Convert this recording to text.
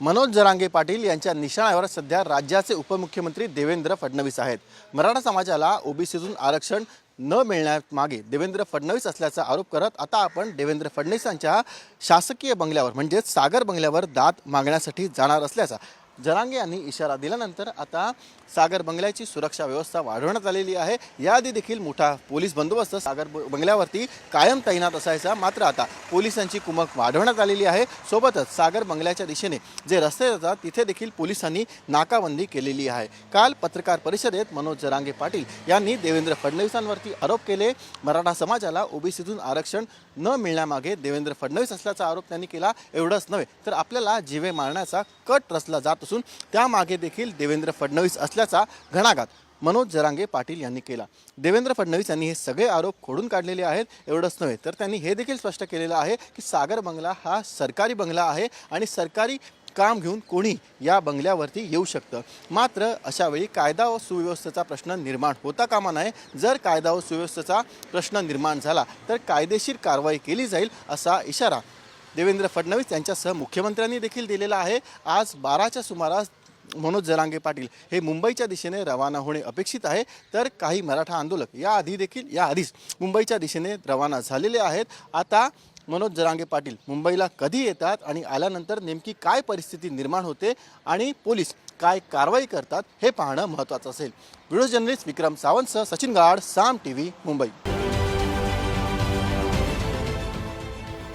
मनोज जरांगे पाटील यांच्या निशाण्यावर सध्या राज्याचे उपमुख्यमंत्री देवेंद्र फडणवीस आहेत. मराठा समाजाला ओबीसीतून आरक्षण न मिळण्यामागे देवेंद्र फडणवीस असल्याचा आरोप करत आता आपण देवेंद्र फडणवीसांच्या शासकीय बंगल्यावर म्हणजेच सागर बंगल्यावर दाद मागण्यासाठी जाणार असल्याचा जरांगे यांनी इशारा दिल्यानंतर आता सागर बंगल्याची सुरक्षा व्यवस्था वाढवण्यात आलेली आहे. याआधी देखील मोठा पोलीस बंदोबस्त सागर ब- बंगल्यावरती कायम तैनात असायचा. मात्र आता पोलिसांची कुमक वाढवण्यात आलेली आहे. सोबतच सागर बंगल्याच्या दिशेने जे रस्ते जातात तिथे देखील पोलिसांनी नाकाबंदी केलेली आहे. काल पत्रकार परिषदेत मनोज जरांगे पाटील यांनी देवेंद्र फडणवीसांवरती आरोप केले. मराठा समाजाला ओबीसीतून आरक्षण न मिळण्यामागे देवेंद्र फडणवीस असल्याचा आरोप त्यांनी केला. एवढंच नव्हे तर आपल्याला जिवे मारण्याचा कट रचला जात असून त्यामागे देखील देवेंद्र फडणवीस असल्याचा घणाघात मनोज जरांगे पाटील यांनी केला. देवेंद्र फडणवीस यांनी हे सगळे आरोप खोडून काढलेले आहेत एवढंच नव्हे तर त्यांनी हे देखील स्पष्ट केलेलं आहे की सागर बंगला हा सरकारी बंगला आहे आणि सरकारी काम घेऊन कोणी या बंगल्यावरती येऊ शकतं. मात्र अशा वेळी कायदा व सुव्यवस्थेचा प्रश्न निर्माण होता कामा नये. जर कायदा व सुव्यवस्थेचा प्रश्न निर्माण झाला तर कायदेशीर कारवाई केली जाईल असा इशारा देवेंद्र फडणवीस यांच्यासह मुख्यमंत्र्यांनी देखील दिलेला आहे. आज बाराच्या सुमारास मनोज जरांगे पाटील हे मुंबईच्या दिशेने रवाना होणे अपेक्षित आहे. तर काही मराठा आंदोलक याआधी देखील याआधीच मुंबईच्या दिशेने रवाना झालेले आहेत. आता मनोज जरांगे पाटील मुंबईला कधी येतात आणि आल्यानंतर नेमकी काय परिस्थिती निर्माण होते आणि पोलीस काय कारवाई करतात हे पाहणं महत्त्वाचं असेल. व्हिडिओ जर्नलिस्ट विक्रम सावंतसह सचिन गाड साम टी व्ही मुंबई.